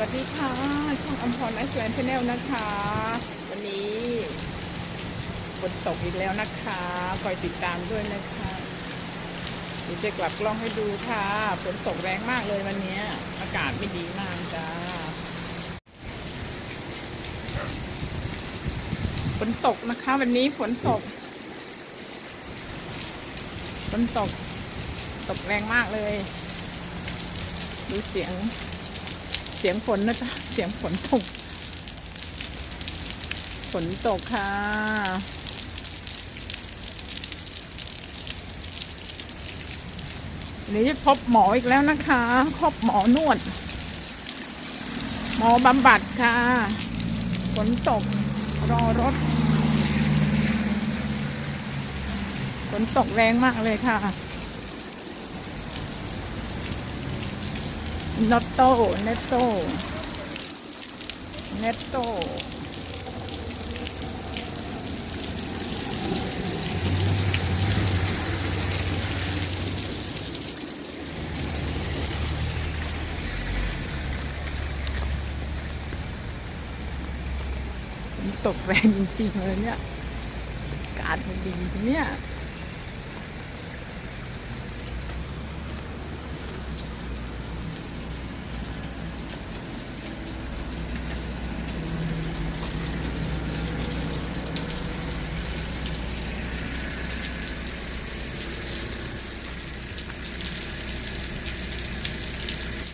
วัสดีค่ะ ช่องอมพรไอซ์แลนด์ชาแนลนะคะ วันนี้ฝนตกอีกแล้วนะคะคอยติดตามด้วยนะคะเดี๋ยวจะกลับกล้องให้ดูค่ะฝนตกแรงมากเลยวันนี้ อากาศไม่ดีมากจ้าฝนตกนะคะ วันนี้ฝนตกฝนตก ตกแรงมากเลย ดูเสียง เสียงฝนนะจ๊ะ เสียงฝนตก ฝนตกค่ะวันนี้พบหมออีกแล้วนะคะพบหมอนวด หมอบำบัดค่ะ ฝนตก รอรถ ฝนตกแรงมากเลยค่ะ นอตโต้เนตโต้เนตโต้ฝนตกแรงจริงๆเลยเนี่ย กาศมันดีเนี่ย